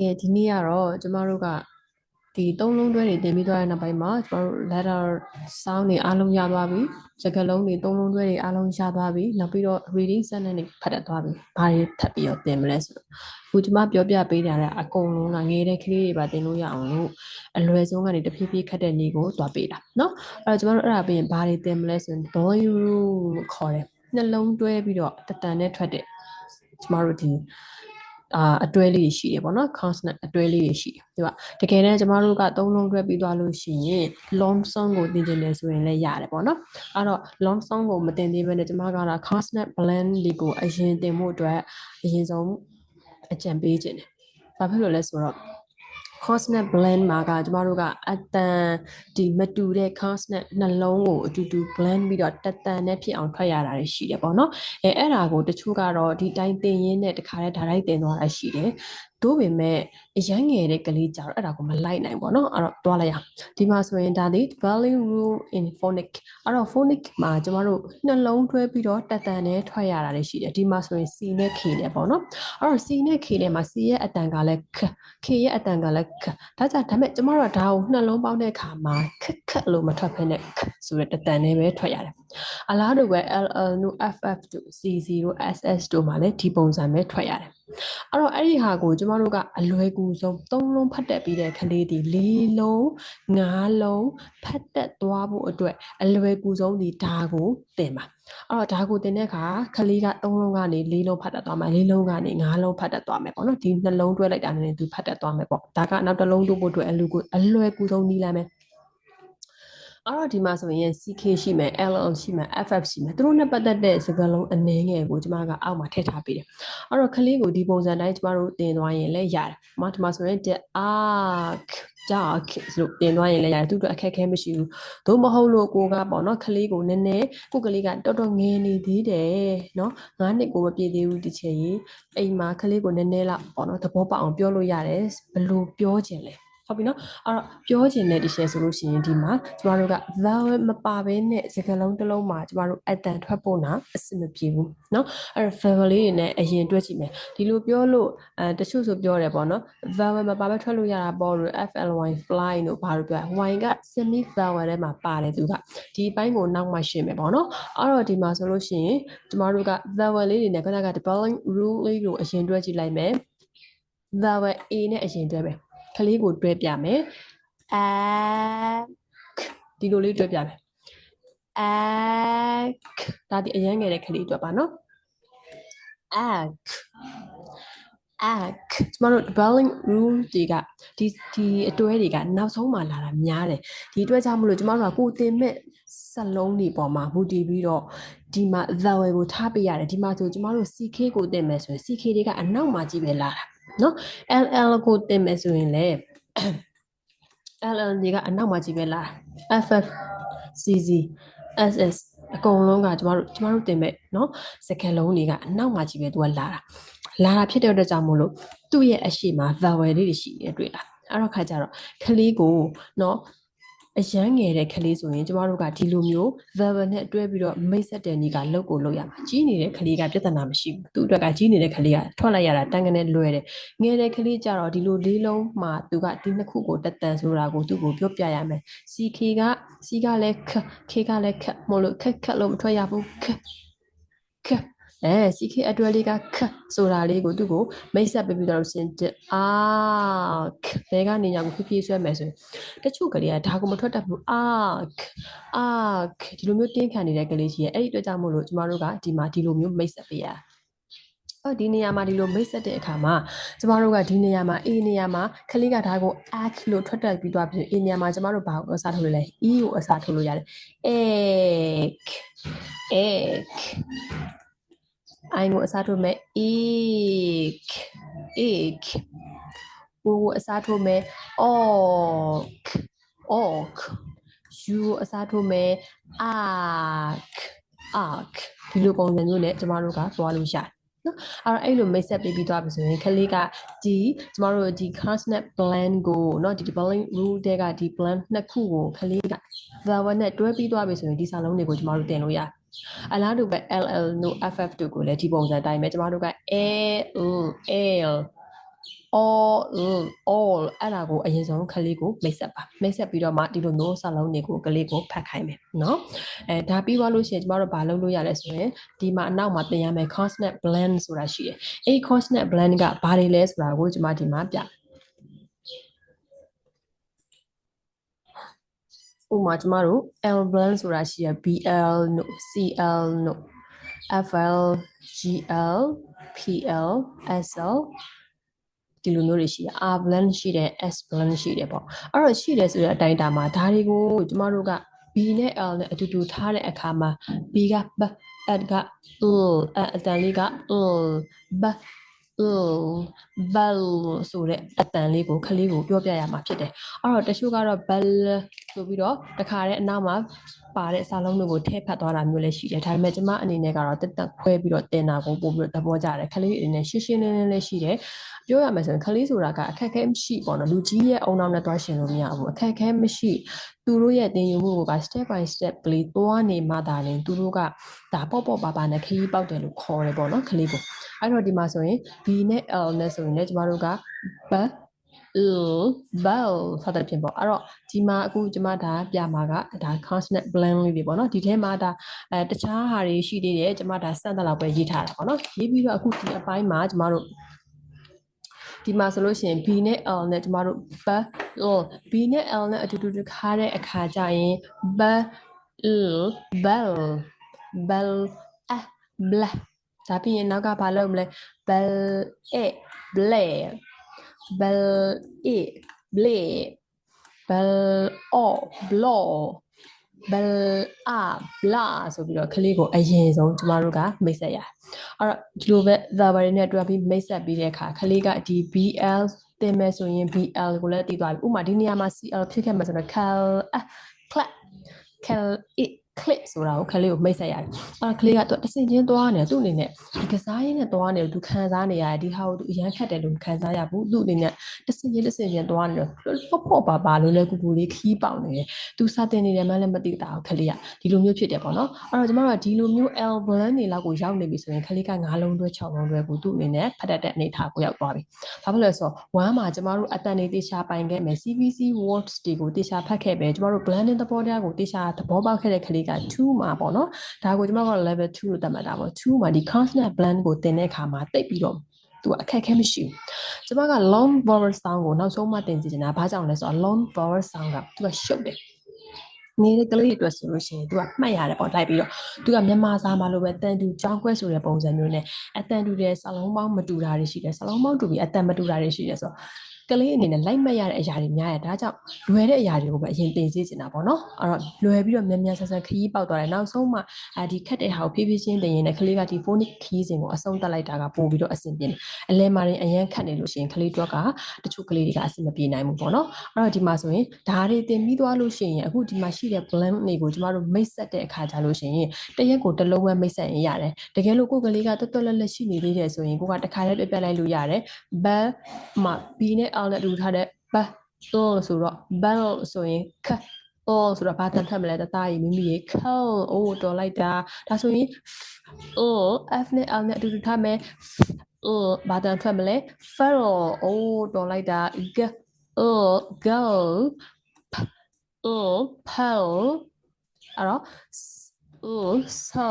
ကဲဒီနေ့ကတော့ကျမတို့ကဒီသုံးလုံးတွဲတွေတင်ပြီးသွားတဲ့နောက်ပိုင်းမှာကျမတို့ letter sound တွေအားလုံးရသွားပြီစကားလုံးတွေသုံးလုံးတွဲတွေအားလုံးရသွားပြီနောက်ပြီးတော့ reading sentence တွေဖတ်တတ်သွားပြီဘာတွေထပ်ပြီးတော့တင်မလဲဆိုတော့အခုကျမပြောပြပေးတာလည်းအကုန်လုံးကငယ်တဲ့ကလေးတွေပါတင်လို့ရအောင်လို့အလွယ်ဆုံးကနေတဖြည်းဖြည်းခတ်တဲ့နည်းကိုသွားပေးတာเนาะအဲ့တော့ကျမတို့အဲ့ဒါပြီးရင်ဘာတွေတင်မလဲဆိုရင် boy rule လို့ခေါ်တယ်နှလုံးတွဲပြီးတော့တတန်နဲ့ထွက်တဲ့ကျမတို့ဒီ အာအတွဲလေးရှိတယ်ပေါ့နော် consonant အတွဲလေးတွေရှိတယ်ဒီကတကယ်တမ်းကျမတို့ကသုံးလုံးတွဲပြီးသွားလို့ရှိရင် long song ကိုသင်ကျင်တယ်ဆိုရင်လည်းရတယ်ပေါ့နော်အဲ့တော့ long song ကိုမသင်သေးဘဲနဲ့ကျမကတော့ consonant blend လေးကိုအရင်သင်ဖို့အတွက်အရင်ဆုံးအကြံပေးခြင်းတယ်ဘာဖြစ်လို့လဲဆိုတော့ consonant blend မှာကကျမတို့ကအတန်ဒီမတူတဲ့ consonant နှလုံးကိုအတူတူ blend ပြီးတော့တတန်နဲ့ဖြစ်အောင်ထွက်ရတာတွေရှိတယ်ပေါ့နော်အဲအဲ့ဒါကိုတချို့ကတော့ဒီတိုင်းသင်ရင်းနဲ့တခါတည်းဒါတိုင်းသင်သွားတာရှိတယ်သို့ပေမဲ့အရန်ငယ်တဲ့ကလေးကြတော့အဲ့ဒါကိုမလိုက်နိုင်ပေါ့နော်အဲ့တော့တွားလိုက်ရအောင်ဒီမှာဆိုရင်ဒါဒီ vowel rule in phonic အဲ့တော့ phonic မှာကျမတို့နှလုံးတွဲပြီးတော့တတန်နဲ့ထွက်ရတာတွေရှိတယ်ဒီမှာဆိုရင် c နဲ့ k နဲ့ပေါ့နော်အဲ့တော့ c နဲ့ k နဲ့မှာ c ရဲ့အတန်ကလည်း k k ရဲ့အတန်ကလည်း k ဒါကြောင့်ဒါပေမဲ့ကျမတို့ကဒါကိုနှလုံးပေါင်းတဲ့အခါမှာခက်ခက်လို့မထွက်ဖ ೇನೆ ဆိုတဲ့တတန်နဲ့ပဲထွက်ရတယ် အလားတူပဲ ll တို့ ff တို့ cc တို့ ss တို့မှာလည်းဒီပုံစံပဲထွက်ရတယ်အဲ့တော့အဲ့ဒီဟာကိုကျမတို့ကအလွယ်ကူဆုံးသုံးလုံးဖတ်တက်ပြီးတဲ့ကလေးဒီလေးလုံးငါးလုံးဖတ်တက်သွားဖို့အတွက်အလွယ်ကူဆုံးဒီဒါကိုသင်ပါအဲ့တော့ဒါကိုသင်တဲ့အခါကလေးကသုံးလုံးကနေလေးလုံးဖတ်တက်သွားမယ်လေးလုံးကနေငါးလုံးဖတ်တက်သွားမယ်ပေါ့နော်ဒီနှလုံးတွဲလိုက်တာနဲ့သူဖတ်တက်သွားမယ်ပေါ့ဒါကနောက်တစ်လုံးတို့ဖို့အတွက်အလူကိုအလွယ်ကူဆုံးနီးလာမယ် အဲ့တော့ဒီမှာဆိုရင် CK ရှိမယ် LL ရှိမယ် FF ရှိမယ်သူတို့နဲ့ပတ်သက်တဲ့စကားလုံးအနည်းငယ်ကိုကျမကအောက်မှာထည့်ထားပေးတယ်အဲ့တော့ကလေးကိုဒီပုံစံတိုင်းကျမတို့တင်သွားရင်လည်းရတယ်။မဒီမှာဆိုရင် the arc dark လို့တင်သွားရင်လည်းရတယ်သူတို့အခက်အခဲမရှိဘူး။သို့မဟုတ်လို့ကိုကပေါ့နော်ကလေးကိုနည်းနည်းကိုကလေးကတော်တော်ငယ်နေသေးတယ်နော်။ငါးနှစ်ကိုမပြည့်သေးဘူးဒီချိန်ကြီးအိမ်မှာကလေးကိုနည်းနည်းလောက်ပေါ့နော်သဘောပေါက်အောင်ပြောလို့ရတယ်ဘယ်လိုပြောချင်လဲ ဟုတ်ပြီနော်အဲ့တော့ပြောချင်တဲ့ဒီ share ဆိုလို့ရှိရင်ဒီမှာကျမတို့က vowel မပါဘဲနဲ့စကားလုံးတစ်လုံးမှာကျမတို့အတန်ထွက်ဖို့နာအဆင်မပြေဘူးနော်အဲ့တော့ vowel လေးတွေနဲ့အရင်တွဲကြည့်မယ်ဒီလိုပြောလို့အဲတချို့ဆိုပြောတယ်ပေါ့နော် vowel မပါဘဲထွက်လို့ရတာပေါ့လို့ fly fly လို့ဘာလို့ပြောလဲ y က semi vowel ထဲမှာပါတယ်သူကဒီအပိုင်းကိုနောက်မှရှင်းမယ်ပေါ့နော်အဲ့တော့ဒီမှာဆိုလို့ရှိရင်ကျမတို့က vowel လေးတွေနဲ့ခဏက developing rule လေးကိုအရင်တွဲကြည့်လိုက်မယ် vowel a နဲ့အရင်တွဲမယ် ကလေးကိုတွဲပြမယ်အဒီလိုလေးတွဲပြမယ်အဒါဒီအရန်ငယ်တဲ့ကလေးအတွက်ပါနော်အအခကျမတို့ dwelling rule တွေကဒီဒီအတွဲတွေကနောက်ဆုံးမှလာတာများတယ်ဒီအတွက်ကြောင့်မလို့ကျမတို့ကကိုတင်မဲ့စလုံးတွေပေါ်မှာမူတည်ပြီးတော့ဒီမှာ vowel ကိုထားပေးရတယ်ဒီမှာဆိုကျမတို့ CK ကိုတင်မယ်ဆိုရင် CK တွေကအနောက်မှာကြီးပဲလာတာ နော် LL ကိုတင်မယ်ဆိုရင်လည်း LL တွေကအနောက်မှာကြီးပဲလာ FF CC SS အကုန်လုံးကကျမတို့ကျမတို့တင်မဲ့နော်စကလုံးတွေကအနောက်မှာကြီးပဲသူကလာတာလာတာဖြစ်တဲ့အတွက်ကြောင့်မို့လို့သူ့ရဲ့အရှိမ vowel လေးတွေရှိနေတွေ့လားအဲ့တော့ခါကျတော့ကလေးကိုနော် အရန်ငယ်တဲ့ကလေးဆိုရင်ကျမတို့ကဒီလိုမျိုး verbal နဲ့တွဲပြီးတော့မိတ်ဆက်တဲ့နည်းကလုတ်ကိုလုတ်ရမှာကြီးနေတဲ့ကလေးကပြဿနာမရှိဘူးသူ့အတွက်ကကြီးနေတဲ့ကလေးကထွက်လိုက်ရတာတန်းကနေလွယ်တယ်ငယ်တဲ့ကလေးကြတော့ဒီလိုလေးလုံးမှာသူကဒီနှစ်ခုကိုတက်တန်ဆိုတာကိုသူ့ကိုပြောပြရမယ် CK က C ကလည်းခ K ကလည်းခမလို့ခက်ခက်လို့မထွက်ရဘူးခခ အဲ CK အတွဲလေးကခဆိုတာလေးကိုသူ့ကိုမိတ်ဆက်ပေးပြီးတော့ရှင်အာခဘဲကနေညာကိုဖြည်းဖြည်းဆွဲမယ်ဆိုရင်တချို့ကလေးကဒါကိုမထွက်တတ်ဘူးအာအာဒီလိုမျိုးတင်းခံနေတဲ့ကလေးကြီးရဲ့အဲ့ဒီအတွက်ကြောင့်မို့လို့ကျမတို့ကဒီမှာဒီလိုမျိုးမိတ်ဆက်ပေးရအော်ဒီနေရာမှာဒီလိုမိတ်ဆက်တဲ့အခါမှာကျမတို့ကဒီနေရာမှာ A နေရာမှာကလေးကဒါကို act လို့ထွက်တက်ပြီးသွားပြီး A နေရာမှာကျမတို့ဘာကိုအစားထိုးလို့လဲ E ကိုအစားထိုးလို့ရတယ် egg egg အိုင်ကိုအစားထိုးမယ် ik ik ကိုကိုအစားထိုးမယ် ok ok ယူကိုအစားထိုးမယ် ark ark ဒီလိုပုံစံမျိုးနဲ့ကျမတို့ကသွားလို့ရတယ်နော်အဲ့တော့အဲ့လိုမိတ်ဆက်ပေးပြီးသွားပြီဆိုရင်ခလေးကဒီကျမတို့ဒီ consonant blend ကိုเนาะဒီ developing rule တဲ့ကဒီ blend နှစ်ခုကိုခလေးက vowel နဲ့တွဲပြီးသွားပြီဆိုရင်ဒီစာလုံးတွေကိုကျမတို့တင်လို့ရတယ် အလားတူပဲ LL တို့ FF တို့ကိုလည်းဒီပုံစံတိုင်းပဲကျမတို့က L L all all အဲ့ဒါကိုအရင်ဆုံးခလေးကိုမိတ်ဆက်ပါမိတ်ဆက်ပြီးတော့မှဒီလိုမျိုးစာလုံးတွေကိုကလေးကိုဖတ်ခိုင်းမယ်เนาะအဲဒါပြီးသွားလို့ရှိရင်ကျမတို့ဘာလုပ်လို့ရလဲဆိုရင်ဒီမှာအနောက်မှာသင်ရမယ် consonant blend ဆိုတာရှိတယ်အဲ့ consonant blend ကဘာတွေလဲဆိုတာကိုကျမဒီမှာပြ ဥမာကျမတို့ L blend ဆိုတာရှိရ BL တို့ CL တို့ FL GL PL SL ဒီလိုမျိုးတွေရှိတယ် R blend ရှိတယ် S blend ရှိတယ်ပေါ့အဲ့တော့ရှိတယ်ဆိုတဲ့အတိုင်းတာမှာဒါတွေကိုကျမတို့က B နဲ့ L နဲ့အတူတူထားတဲ့အခါမှာ B က B L က L အတန်လေးက L B L bell ဆိုတဲ့အတန်လေးကိုခလေးကိုပြောပြရမှာဖြစ်တယ်အဲ့တော့တချို့ကတော့ bell ဆိုပြီးတော့တခါတည်းအနောက်မှာပါတဲ့စာလုံးတွေကိုထည့်ဖတ်သွားတာမျိုးလည်းရှိတယ်ဒါပေမဲ့ကျမအနေနဲ့ကတော့တက်တက်ခွဲပြီးတော့တင်တာကိုပို့ပြီးတော့သဘောကျတယ်ခလေးအနေနဲ့ရှင်းရှင်းလင်းလင်းလေးရှိတယ်ပြောရမယ်ဆိုရင်ခလေးဆိုတာကအခက်အခဲမရှိပေါ့နော်လူကြီးရဲ့အုံနောက်နဲ့တွားရှင်လို့မရဘူးအခက်အခဲမရှိ သူတို့ရဲ့တင်ယူမှုက step by step ကလေးသွားနေမှသာရင်သူတို့ကဒါပေါ့ပေါ့ပါပါနဲ့ခရီးပေါက်တယ်လို့ခေါ်တယ်ပေါ့နော်ခလေးကိုအဲ့တော့ဒီမှာဆိုရင် B နဲ့ L နဲ့ဆိုရင်လည်းကျမတို့က b l bell စသဖြင့်ပေါ့အဲ့တော့ဒီမှာအခုကျမဒါပြမှာကဒါ consonant blend လေးတွေပေါ့နော်ဒီထဲမှာဒါအဲတခြားဟာတွေရှိသေးတယ်ကျမဒါစမ်းတဲ့လောက်ပဲရေးထားတာပေါ့နော်ရေးပြီးတော့အခုဒီအပိုင်းမှာကျမတို့ ဒီမှာဆိုလို့ရှိရင် B နဲ့ L နဲ့ကျမတို့ b l B နဲ့ L နဲ့အတူတူခါတဲ့အခါကျရင် b l bell bell a bl ဒါပြီးရင်နောက်ကဘာလုပ်မလဲ bell a blay bell a blay bell o blow bell a bla ဆိုပြီးတော့ကလေးကိုအရင်ဆုံးကျမတို့ကမိတ်ဆက်ရအဲ့တော့ဒီလိုပဲ the ဘာတွေနဲ့တွဲပြီးမိတ်ဆက်ပြီးတဲ့အခါကလေးကဒီ bl တင်မယ်ဆိုရင် bl ကိုလည်းတည်သွားပြီဥပမာဒီနေရာမှာ cl ဖြစ်ခဲ့မှာဆိုတော့ cal clap cal it click ဆိုတာကိုခလေးကိုမိတ်ဆက်ရတယ်။အဲ့ကလေးကသူတဆင်ချင်းသွားနေတယ်သူ့အနေနဲ့ဒီကစားရင်းနဲ့သွားနေတယ်သူခံစားနေရတယ်ဒီဟာကိုသူအရန်ခတ်တယ်လို့ခံစားရဘူးသူ့အနေနဲ့တဆင်ချင်းတဆင်ချင်းသွားနေတယ်ပေါ့ပေါ့ပါပါလို့လဲကူကူလေးခီးပေါင်နေတယ်။သူစတင်နေတယ်မှလည်းမသိတာခလေးကဒီလိုမျိုးဖြစ်တယ်ပေါ့နော်။အဲ့တော့ကျမတို့ကဒီလိုမျိုး L blend တွေလောက်ကိုရောက်နေပြီဆိုရင်ခလေးက9လုံးတွဲ6လုံးတွဲကိုသူ့အနေနဲ့ဖတ်တတ်တဲ့အနေထားကိုရောက်သွားပြီ။ဘာဖြစ်လဲဆိုတော့1မှာကျမတို့အတန်နေတေချာပိုင်ခဲ့မယ် CVC words တွေကိုတေချာဖတ်ခဲ့ပဲကျမတို့ blending သဘောတရားကိုတေချာသဘောပေါက်ခဲ့တဲ့ခလေးက2မှာပေါ့နော်ဒါကိုကျွန်မက level 2လို့သတ်မှတ်တာပေါ့2မှာဒီ consonant blend ကိုသင်တဲ့အခါမှာတိတ်ပြီးတော့သူအခက်ခဲမရှိဘူး။ကျွန်မက long vowel sound ကိုနောက်ဆုံးမှသင်ကြည့်နေတာဘာကြောင့်လဲဆိုတော့ long vowel sound ကသူကရှုပ်တယ်။နေတဲ့ကလေးတွေအတွက်ဆိုလို့ရှိရင်သူကမှတ်ရတယ်ပေါ့လိုက်ပြီးတော့သူကမြန်မာစာမှာလိုပဲတန်တူကြောင်းခွဲဆိုတဲ့ပုံစံမျိုးနဲ့အတန်တူတဲ့စာလုံးပေါင်းမတူတာတွေရှိတယ်စာလုံးပေါင်းတူပြီးအတန်မတူတာတွေရှိတယ်ဆိုတော့ ကလေးအနေနဲ့လိုက်မက်ရတဲ့အရာတွေများရဒါကြောင့်လွယ်တဲ့အရာတွေကိုပဲအရင်တင်စေချင်တာပေါ့နော်အဲ့တော့လွယ်ပြီးတော့မြန်မြန်ဆန်ဆန်ခရီးပေါက်သွားတယ်နောက်ဆုံးမှအဲဒီခက်တဲ့ဟာကိုဖြည်းဖြည်းချင်းတင်ရင်လည်းကလေးကဒီ phonic ခရီးစဉ်ကိုအဆုံးသတ်လိုက်တာကပို့ပြီးတော့အဆင်ပြေတယ်အလဲမှာရင်အရန်ခက်နေလို့ရှိရင်ကလေးတွက်ကတချို့ကလေးတွေကအဆင်မပြေနိုင်ဘူးပေါ့နော်အဲ့တော့ဒီမှာဆိုရင်ဒါတွေတင်ပြီးသွားလို့ရှိရင်အခုဒီမှာရှိတဲ့ blend တွေကိုကျမတို့မိတ်ဆက်တဲ့အခါကျလို့ရှိရင်တရက်ကိုတစ်လုံးပဲမိတ်ဆက်ရင်ရတယ်တကယ်လို့ကိုယ်ကလေးကတွတ်တွတ်လက်လက်ရှိနေသေးတယ်ဆိုရင်ကိုကတစ်ခါလေးပြပြလိုက်လို့ရတယ် but မှာ b နဲ့ l နဲ့တူထားတဲ့ b ဆိုဆိုတော့ bell ဆိုရင်ခ oh ဆိုတော့ဘာတန်ထက်မလဲတသားကြီးမိမိရေ call အိုးတော်လိုက်တာဒါဆိုရင် oh f နဲ့ l နဲ့အတူတူထားမယ် oh ဘာတန်ထွက်မလဲ fell အိုးတော်လိုက်တာ g oh girl oh pal အဲ့တော့ oh so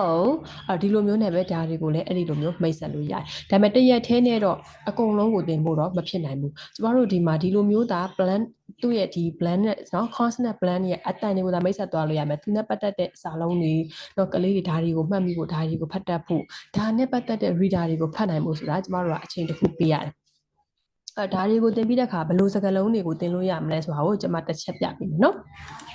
အဒီလိုမျိုးနဲ့ပဲဒါတွေကိုလည်းအဲ့ဒီလိုမျိုးမိတ်ဆက်လို့ရတယ်။ဒါပေမဲ့တရက်သေးနဲ့တော့အကုန်လုံးကိုသင်ဖို့တော့မဖြစ်နိုင်ဘူး။ကျမတို့ဒီမှာဒီလိုမျိုးသာ blend သူ့ရဲ့ဒီ blend နဲ့နော် consonant blend ရဲ့အတန်တွေကိုသာမိတ်ဆက်သွားလို့ရမယ်။သူနဲ့ပတ်သက်တဲ့စာလုံးတွေတော့ကလေးတွေဒါတွေကိုမှတ်မိဖို့ဒါတွေကိုဖတ်တတ်ဖို့ဒါနဲ့ပတ်သက်တဲ့ reader တွေကိုဖတ်နိုင်ဖို့ဆိုတာကျမတို့ကအချိန်တစ်ခုပေးရတယ်။အဲဒါတွေကိုသင်ပြီးတဲ့အခါဘယ်လိုစကားလုံးတွေကိုသင်လို့ရမလဲဆိုတာကိုကျွန်မတစ်ချက်ပြပေးမယ်နော်။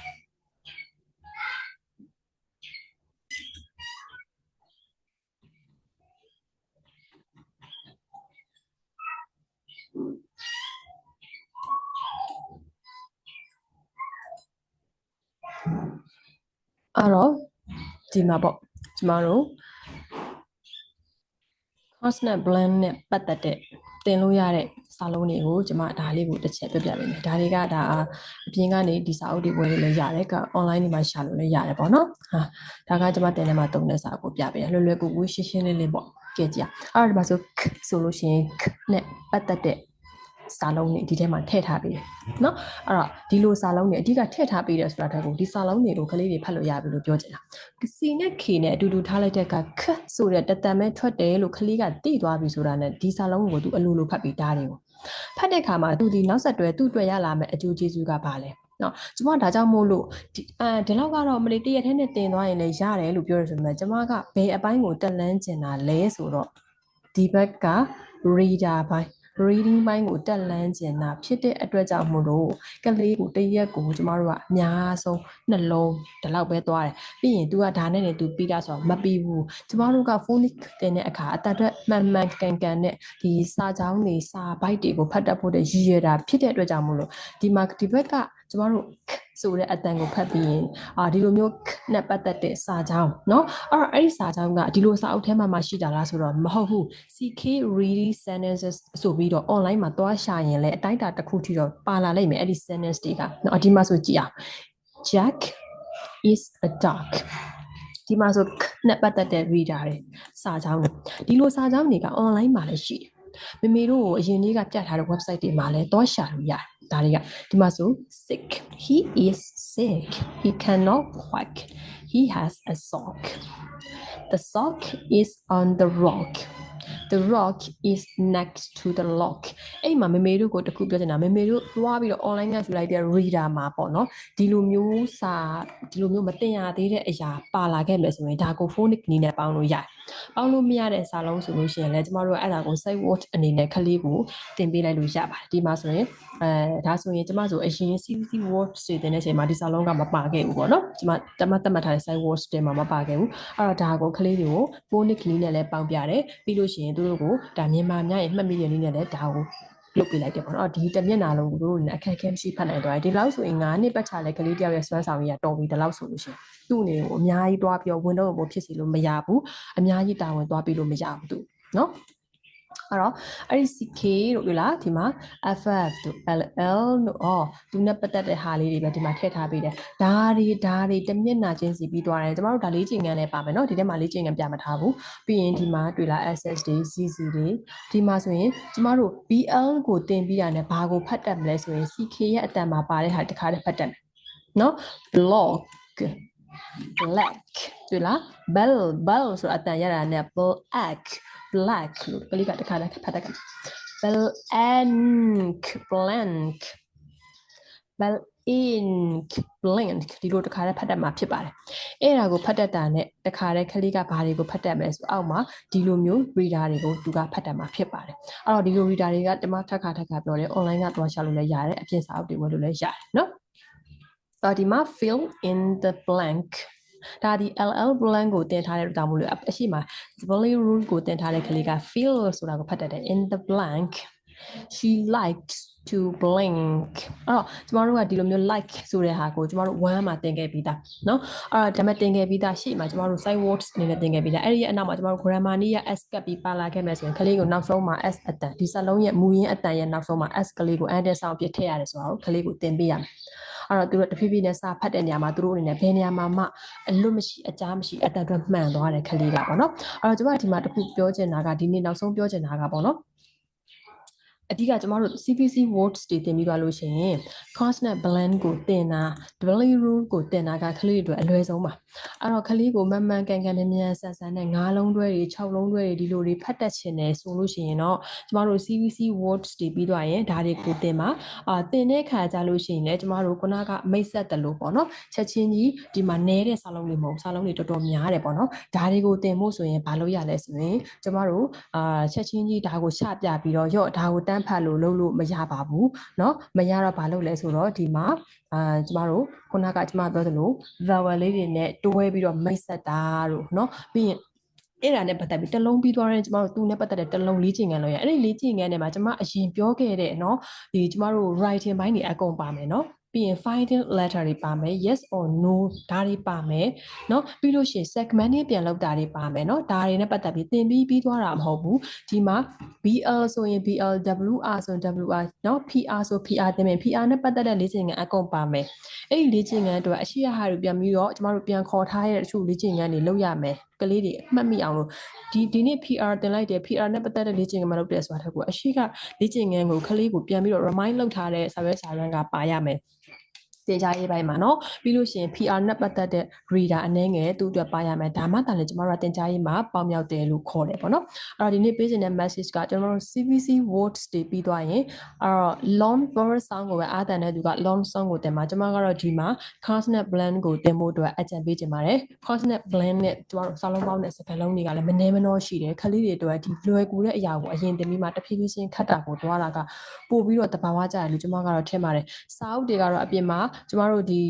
အဲ့တော့ဒီမှာပေါ့ကျမတို့ consonant blend နဲ့ပတ်သက်တဲ့တင်လို့ရတဲ့စာလုံးတွေကိုကျမဒါလေးကိုတစ်ချက်ပြပြပေးမယ်ဒါတွေကဒါအပြင်ကနေဒီစာအုပ်တွေဝယ်လို့လည်းရတယ်က online တွေမှာရှာလို့လည်းရတယ်ပေါ့နော်ဟာဒါကကျမတင်ထဲမှာတုံတဲ့စာကိုပြပေးတယ်လွယ်လွယ်ကူကူရှင်းရှင်းလေးလေးပေါ့ကြည့်ကြအဲ့ဒါဒီမှာဆိုဆိုလို့ရှိရင်နဲ့ပတ်သက်တဲ့ စာလုံးတွေဒီထဲမှာထည့်ထားပေးတယ်နော်အဲ့တော့ဒီလိုစာလုံးတွေအဓိကထည့်ထားပေးတယ်ဆိုတာတက်ကိုဒီစာလုံးတွေကိုကလေးတွေဖတ်လို့ရပြီလို့ပြောချင်တာစီနဲ့ K နဲ့အတူတူထားလိုက်တဲ့ကခဆိုတဲ့တတန်မဲ့ထွက်တယ်လို့ကလေးကသိသွားပြီဆိုတာနဲ့ဒီစာလုံးကိုသူအလိုလိုဖတ်ပြီးတားတယ်ကိုဖတ်တဲ့ခါမှာသူဒီနောက်ဆက်တွဲသူ့အတွက်ရလာမယ့်အကျိုးကျေးဇူးကဘာလဲနော်ကျမဒါကြောင့်မို့လို့ဒီအဲဒီလောက်ကတော့မလေးတရက်ထဲနဲ့တင်သွားရင်လည်းရတယ်လို့ပြောရဆိုမှကျမကဘယ်အပိုင်းကိုတက်လန်းကျင်တာလဲဆိုတော့ဒီဘက်က reader ဘိုင်း reading ဘိုင်းကိုတက်လန်းကျင်တာဖြစ်တဲ့အတွက်ကြောင့်မို့လို့ကလေးကိုတရက်ကိုကျမတို့ကအများဆုံးနှလုံးဒီလောက်ပဲသွားတယ်ပြီးရင် तू ကဒါနဲ့နေ तू ပြီးတာဆိုတော့မပြီးဘူးကျမတို့က phonic တင်တဲ့အခါအတအတွက်မှန်မှန်ကန်ကန်နဲ့ဒီစာကြောင်းတွေစာဘိုက်တွေကိုဖတ်တတ်ဖို့တည်းရည်ရတာဖြစ်တဲ့အတွက်ကြောင့်မို့လို့ဒီမှာဒီဘက်က ကျမတို့ဆိုတဲ့အတန်ကိုဖတ်ပြီးရင်အာဒီလိုမျိုးနဲ့ပတ်သက်တဲ့စာကြောင်းเนาะအဲ့တော့အဲ့ဒီစာကြောင်းကဒီလိုစာအုပ်ထဲမှာမှရှိတာလားဆိုတော့မဟုတ်ဘူး CK reading sentences ဆိုပြီးတော့ online မှာသွားရှာရင်လည်းအတိုင်းအတာတစ်ခုထိတော့ပါလာလိမ့်မယ်အဲ့ဒီ sentence တွေကเนาะဒီမှာဆိုကြည့်အောင် Jack is a dog ဒီမှာဆိုနဲ့ပတ်သက်တဲ့ reader တွေစာကြောင်းတွေဒီလိုစာကြောင်းတွေက online မှာလည်းရှိတယ်မမေတို့ကိုအရင်လေးကပြထားတဲ့ website တွေမှာလည်းသွားရှာလို့ရတယ် ဒါတွေကဒီမှာဆို sick he is sick he cannot walk he has a sock the sock is on the rock the rock is next to the lock အဲ့မှာမေမေတို့ကိုတခုပြောချင်တာမေမေတို့သွားပြီးတော့ online ကယူလိုက်တဲ့ reader မှာပေါ့နော်ဒီလိုမျိုးစာဒီလိုမျိုးမတင်ရသေးတဲ့အရာပါလာခဲ့မယ်ဆိုရင်ဒါကို phonic နည်းနဲ့ပေါင်းလို့ရတယ် ပေါင်းလို့မရတဲ့စာလုံးဆိုလို့ရှိရင်လည်းကျမတို့ကအဲ့ဒါကို site word အနေနဲ့ခလေးကိုတင်ပေးလိုက်လို့ရပါတယ်ဒီမှာဆိုရင်အဲဒါဆိုရင်ကျမဆိုအရင် CVC word တွေတင်တဲ့အချိန်မှာဒီစာလုံးကမပါခဲ့ဘူးပေါ့နော်ကျမတမတ်တတ်မှတ်ထားတဲ့ site word တင်မှာမပါခဲ့ဘူးအဲ့တော့ဒါကိုခလေးတွေကို phonic နည်းနဲ့လည်းပေါင်းပြတယ်ပြီးလို့ရှိရင်သူတို့ကိုဒါမြန်မာများရင်မှတ်မိတဲ့နည်းနဲ့လည်းဒါကို လုတ်ပြလိုက်တယ်ပေါ့နော်ဒီတမျက်နာလုံးကိုတို့နဲ့အခက်အခဲမရှိဖတ်နိုင်တော့တယ်ဒီလောက်ဆိုရင်9နှစ်ပတ်ချလဲကလေးတယောက်ရဲ့စွမ်းဆောင်ရည်ကတော်ပြီဒီလောက်ဆိုလို့ရှိရင်သူ့အနေကိုအများကြီးတွားပြီးတော့ဝင်တော့ဘို့ဖြစ်စီလို့မရဘူးအများကြီးတာဝန်တွားပြီးလို့မရဘူးသူနော် အဲ့တော့အဲ့ဒီ CK တို့ပြလားဒီမှာ FF တို့ LL တို့အော်သူနဲ့ပတ်သက်တဲ့ဟာလေးတွေပဲဒီမှာထည့်ထားပေးတယ်ဒါတွေဒါတွေတမျက်နှာချင်းစီပြီးသွားတယ်ကျမတို့ဒါလေးချိန်ငန်းလည်းပါမယ်နော်ဒီထဲမှာလေးချိန်ငန်းပြမထားဘူးပြီးရင်ဒီမှာတွေ့လား SS တွေ CC တွေဒီမှာဆိုရင်ကျမတို့ BL ကိုတင်ပြီးတာနဲ့ဘာကိုဖတ်တတ်မလဲဆိုရင် CK ရဲ့အတန်မှာပါတဲ့ဟာတခါတည်းဖတ်တတ်မယ်နော် blog black တွေ့လား bell bell ဆိုအတန်ရတာနဲ့ black black လို့ကလေးကတခါတည်းဖတ်တတ်တယ် blank blank bell ink blank ဒီလိုတခါတည်းဖတ်တတ်မှာဖြစ်ပါတယ်အဲ့ဒါကိုဖတ်တတ်တာနဲ့တခါတည်းကလေးကဘာတွေကိုဖတ်တတ်မလဲဆိုအောက်မှာဒီလိုမျိုး reader တွေကိုသူကဖတ်တတ်မှာဖြစ်ပါတယ်အဲ့တော့ဒီလို reader တွေကတမထက်ခါထက်ခါပြောတယ် online ကသွားရှာလို့လည်းရတယ်အပြင်စာအုပ်တွေဝယ်လို့လည်းရတယ်နော်တော့ဒီမှာ fill in the blank ဒါဒီ LL blank ကိုတင်ထားတဲ့တောင်မလို့အရှိမ Billy rule ကိုတင်ထားတဲ့ကလေးက fill ဆိုတာကိုဖတ်တတ်တယ် in the blank she likes to blink အဲ့တော့ကျမတို့ကဒီလိုမျိုး like ဆိုတဲ့ဟာကိုကျမတို့1မှာတင်ခဲ့ပြီးသားเนาะအဲ့တော့ဒါမှတင်ခဲ့ပြီးသားရှေ့မှာကျမတို့ side words အနေနဲ့တင်ခဲ့ပြီးသားအဲ့ဒီရဲ့အနောက်မှာကျမတို့ grammar နည်းရ s ကပ်ပြီးပါလာခဲ့မယ်ဆိုရင်ကလေးကိုနောက်ဆုံးမှာ s အတန်ဒီစလုံးရဲ့မူရင်းအတန်ရဲ့နောက်ဆုံးမှာ s ကလေးကို and ဆောင်ပြထည့်ရတယ်ဆိုတော့ကလေးကိုတင်ပေးရမယ် အဲ့တော့သူတို့တဖြည်းဖြည်းနဲ့စာဖတ်တဲ့နေရာမှာသူတို့အနေနဲ့ဘယ်နေရာမှာမှအလွတ်မရှိအကြားမရှိအတန်အတွက်မှန်သွားတယ်ခလေးကပေါ့နော်အဲ့တော့ကျမဒီမှာတခုပြောချင်တာကဒီနေ့နောက်ဆုံးပြောချင်တာကပေါ့နော် အဓိကကျမတို့ CPC words တွေတင်ပြီးသွားလို့ရှိရင် consonant blend ကိုတင်တာ double rule ကိုတင်တာကကလေးတွေအတွက်အလွယ်ဆုံးပါအဲ့တော့ကလေးကိုမမှန်ကန်ကန်နဲ့မြန်ဆန်ဆန်နဲ့၅လုံးတွဲတွေ၆လုံးတွဲတွေဒီလိုတွေဖတ်တတ်ချင်တယ်ဆိုလို့ရှိရင်တော့ကျမတို့ CPC words တွေပြီးသွားရင်ဒါတွေကိုတင်ပါအာတင်တဲ့ခါကြလို့ရှိရင်လည်းကျမတို့ခုနကမိတ်ဆက်တယ်လို့ပေါ့နော်ချက်ချင်းကြီးဒီမှာနဲတဲ့စာလုံးတွေမဟုတ်စာလုံးတွေတော်တော်များတယ်ပေါ့နော်ဒါတွေကိုတင်ဖို့ဆိုရင်ဘာလို့ရလဲဆိုရင်ကျမတို့အာချက်ချင်းကြီးဒါကိုချပြပြီးတော့ရော့ဒါကိုတန်ဖတ်လို့လုပ်လို့မရပါဘူးเนาะမရတော့ဘာလုပ်လဲဆိုတော့ဒီမှာအာကျမတို့ခုနကကျမပြောသလို vowel လေးတွေနဲ့တွဲပြီးတော့မိတ်ဆက်တာတို့เนาะပြီးရင်အဲ့ဒါနဲ့ပတ်သက်ပြီးတစ်လုံးပြီးသွားရင်ကျမတို့သူနဲ့ပတ်သက်တဲ့တစ်လုံးလေးချင်ကန်လို့ရအဲ့ဒီလေးချင်ကန်ထဲမှာကျမအရင်ပြောခဲ့တဲ့เนาะဒီကျမတို့ writing ဘိုင်းတွေအကုန်ပါမယ်เนาะ ပြီးရင် finding letter တွေပါမယ် yes or no ဒါတွေပါမယ်เนาะပြီးလို့ရှိရင် segmenting ပြန်လုပ်တာတွေပါမယ်เนาะဒါတွေနဲ့ပတ်သက်ပြီးသင်ပြီးပြီးသွားတာမဟုတ်ဘူးဒီမှာ BL ဆိုရင် BL WR ဆိုရင် WR เนาะ PR ဆို PR သင်မယ် PR နဲ့ပတ်သက်တဲ့လေ့ကျင့်ခန်းအကုန်ပါမယ်အဲ့ဒီလေ့ကျင့်ခန်းအတွက်အရှိရဟာတွေပြန်ပြီးတော့ကျမတို့ပြန်ခေါ်ထားရတဲ့တချို့လေ့ကျင့်ခန်းတွေလုပ်ရမယ်ကလေးတွေအမှတ်မိအောင်လို့ဒီဒီနေ့ PR တင်လိုက်တယ် PR နဲ့ပတ်သက်တဲ့လေ့ကျင့်ခန်းမလုပ်တဲ့ဆိုတာထက်ကိုအရှိကလေ့ကျင့်ခန်းကိုကလေးကိုပြန်ပြီးတော့ remind လုပ်ထားတဲ့စာရွက်စာတမ်းကပါရမယ် တင်ကြားရေးပိုင်းမှာနော်ပြီးလို့ရှိရင် PR နဲ့ပတ်သက်တဲ့ reader အနေငယ်သူ့အတွက်ပါရမယ်ဒါမှသာလေကျွန်တော်တို့တင်ကြားရေးမှာပေါင်းမြောက်တယ်လို့ခေါ်တယ်ပေါ့နော်အဲ့တော့ဒီနေ့ပေးချင်တဲ့ message ကကျွန်တော်တို့ CVC words တွေပြီးသွားရင်အဲ့တော့ long verse song ကိုပဲအားတန်တဲ့သူက long song ကိုတင်မှာကျွန်မကတော့ဒီမှာ consonant blend ကိုတင်ဖို့အတွက်အကြံပေးချင်ပါတယ် consonant blend နဲ့ကျွန်တော်တို့စာလုံးပေါင်းတဲ့စကားလုံးတွေကလည်းမနှဲမနှောရှိတယ်ခလေးတွေအတွက်ဒီလွယ်ကူတဲ့အရာကိုအရင်တင်ပြီးမှတဖြည်းဖြည်းချင်းခတ်တာကိုသွားတာကပို့ပြီးတော့တဘာဝကြတယ်လို့ကျွန်မကတော့ထင်ပါတယ်စာအုပ်တွေကတော့အပြင်မှာကျမတို့ဒီ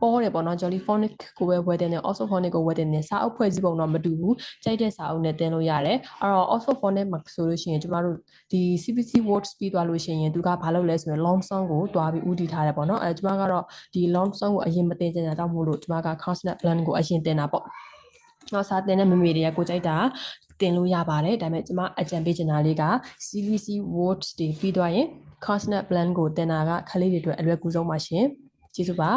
ပေါ်တယ်ပေါ့နော် Jolly Phonic ကိုပဲဝယ်တယ်နဲ့ Oxford Phonic ကိုဝယ်တယ်နဲ့စာအုပ်ဖွဲ့စည်းပုံတော့မတူဘူးကြိုက်တဲ့စာအုပ်နဲ့တင်လို့ရတယ်အဲ့တော့ Oxford Phonic မှာဆိုလို့ရှိရင်ကျမတို့ဒီ CPC words ပြီးသွားလို့ရှိရင်သူကဘာလုပ်လဲဆိုရင် long song ကိုတွားပြီးဥတည်ထားတယ်ပေါ့နော်အဲကျမကတော့ဒီ long song ကိုအရင်မတင်ချင်တာတောက်မို့လို့ကျမက consonant blend ကိုအရင်တင်တာပေါ့တော့စာတင်တဲ့မမေတွေကကိုကြိုက်တာတင်လို့ရပါတယ်ဒါပေမဲ့ကျမအကြံပေးချင်တာလေးက CVC words တွေပြီးသွားရင် consonant blend ကိုတင်တာကခလေးတွေအတွက်အလွယ်ကူဆုံးပါရှင် ကျေးဇူးပါ